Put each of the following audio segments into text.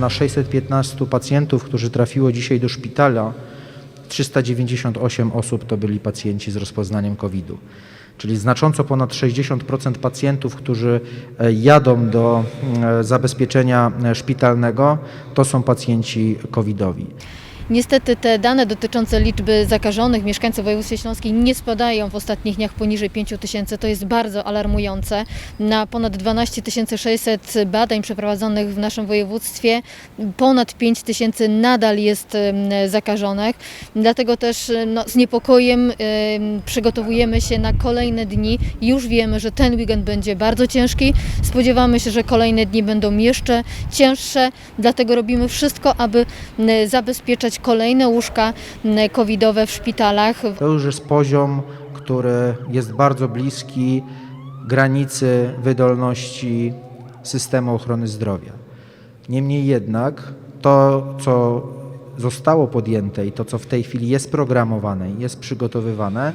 na 615 pacjentów, którzy trafiło dzisiaj do szpitala, 398 osób to byli pacjenci z rozpoznaniem COVID-u. Czyli znacząco ponad 60% pacjentów, którzy e, jadą do e, zabezpieczenia e, szpitalnego, to są pacjenci covidowi. Niestety te dane dotyczące liczby zakażonych mieszkańców województwa śląskiej nie spadają w ostatnich dniach poniżej 5 tysięcy. To jest bardzo alarmujące. Na ponad 12 600 badań przeprowadzonych w naszym województwie ponad 5 tysięcy nadal jest zakażonych. Dlatego też no, z niepokojem em, przygotowujemy się na kolejne dni. Już wiemy, że ten weekend będzie bardzo ciężki. Spodziewamy się, że kolejne dni będą jeszcze cięższe. Dlatego robimy wszystko, aby zabezpieczać kolejne łóżka covidowe w szpitalach. To już jest poziom, który jest bardzo bliski granicy wydolności systemu ochrony zdrowia. Niemniej jednak to, co zostało podjęte i to, co w tej chwili jest programowane i jest przygotowywane,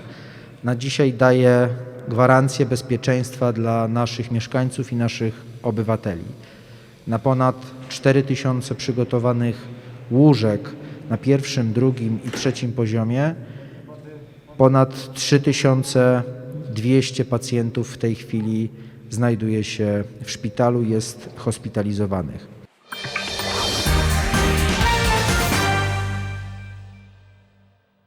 na dzisiaj daje gwarancję bezpieczeństwa dla naszych mieszkańców i naszych obywateli. Na ponad 4000 przygotowanych łóżek na pierwszym, drugim i trzecim poziomie Ponad 3200 pacjentów w tej chwili znajduje się w szpitalu, jest hospitalizowanych.